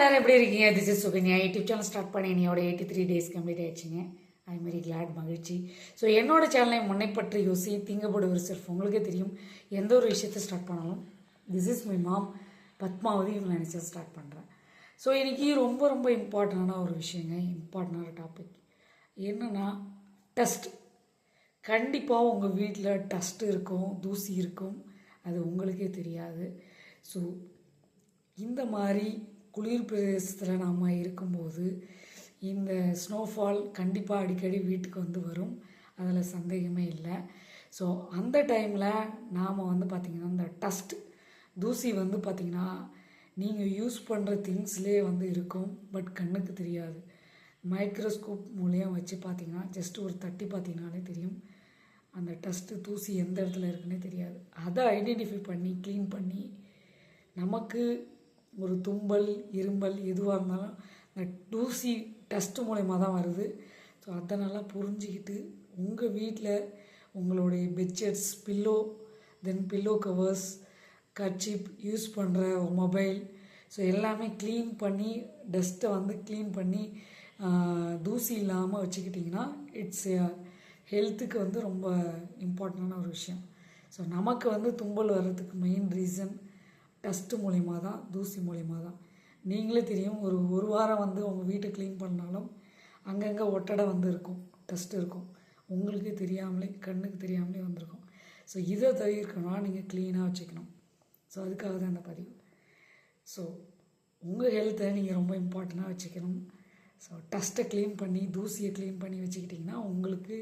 எல்லாரும் எப்படி இருக்கீங்க? This is Sukanya YouTube channel start பண்ணி என்னோட எயிட்டி த்ரீ டேஸ் கம்ப்ளீட் ஆயிடுச்சுங்க அதுமாரி கிளாட் மகிழ்ச்சி. ஸோ என்னோட சேனலை முன்னை பற்றி யோசி தீங்கப்படுவர் செல்ஃப் உங்களுக்கே தெரியும். எந்த ஒரு விஷயத்தை ஸ்டார்ட் பண்ணாலும் this is my mom Padmavathi இவங்க நினச்சி ஸ்டார்ட் பண்ணுறேன் ஸோ இன்றைக்கி ரொம்ப ரொம்ப இம்பார்ட்டண்டான ஒரு விஷயங்க இம்பார்ட்டண்டான டாபிக் என்னென்னா டஸ்ட் கண்டிப்பாக உங்கள் வீட்டில் டஸ்ட் இருக்கும் தூசி இருக்கும். அது உங்களுக்கே தெரியாது. ஸோ இந்த மாதிரி குளிர் பிரதேசத்தில் நாம் இருக்கும்போது இந்த ஸ்னோஃபால் கண்டிப்பாக அடிக்கடி வீட்டுக்கு வந்து வரும். அதில் சந்தேகமே இல்லை. ஸோ அந்த டைமில் நாம் வந்து பார்த்திங்கன்னா இந்த டஸ்ட் தூசி வந்து பார்த்திங்கன்னா நீங்கள் யூஸ் பண்ணுற திங்ஸ்லேயே வந்து இருக்கும். பட் கண்ணுக்கு தெரியாது. மைக்ரோஸ்கோப் மூலியம் வச்சு பார்த்தீங்கன்னா ஜஸ்ட் ஒரு தட்டி பார்த்தீங்கனாலே தெரியும். அந்த டஸ்ட்டு தூசி எந்த இடத்துல இருக்குன்னே தெரியாது. அதை ஐடென்டிஃபை பண்ணி க்ளீன் பண்ணி நமக்கு ஒரு தும்பல் இரும்பல் எதுவாக இருந்தாலும் இந்த தூசி டஸ்ட்டு மூலயமா தான் வருது. ஸோ அதை நல்லா புரிஞ்சுக்கிட்டு உங்கள் வீட்டில் உங்களுடைய bedsheets pillow then pillow covers kerchief use பண்ணுற மொபைல் ஸோ எல்லாமே க்ளீன் பண்ணி டஸ்ட்டை வந்து க்ளீன் பண்ணி தூசி இல்லாமல் வச்சுக்கிட்டிங்கன்னா இட்ஸ் ஹெல்த்துக்கு வந்து ரொம்ப இம்பார்ட்டண்டான ஒரு விஷயம். ஸோ நமக்கு வந்து தும்பல் வர்றதுக்கு மெயின் ரீசன் டஸ்ட்டு மூலிமா தான் தூசி மூலிமா தான். நீங்களே தெரியும் ஒரு ஒரு வாரம் வந்து உங்கள் வீட்டை க்ளீன் பண்ணாலும் அங்கங்கே ஒட்டடை வந்து இருக்கும் டஸ்ட் இருக்கும். உங்களுக்கே தெரியாமலே கண்ணுக்கு தெரியாமலே வந்திருக்கும். ஸோ இதை தவிர்க்கணும்னா நீங்கள் க்ளீனாக வச்சுக்கணும். ஸோ அதுக்காக தான் அந்த பதிவு. ஸோ உங்கள் ஹெல்த்தை நீங்கள் ரொம்ப இம்பார்ட்டண்ட்டாக வச்சுக்கணும். ஸோ டஸ்ட்டை க்ளீன் பண்ணி தூசியை க்ளீன் பண்ணி வச்சுக்கிட்டிங்கன்னா உங்களுக்கு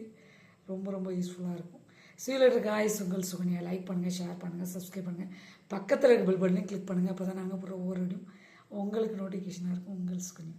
ரொம்ப ரொம்ப யூஸ்ஃபுல்லாக இருக்கும். சீலர் காய்ஸ் உங்கள் சுகன்யா. லைக் பண்ணுங்கள் ஷேர் பண்ணுங்கள் சப்ஸ்கிரைப் பண்ணுங்கள் பக்கத்தில் இருக்க பில் பட்டனையும் கிளிக் பண்ணுங்கள் அப்போ தான் நாங்கள் போகிற ஒவ்வொரு வீடியும் உங்களுக்கு நோட்டிஃபிகேஷனாக இருக்கும். உங்கள் சுகன்யா.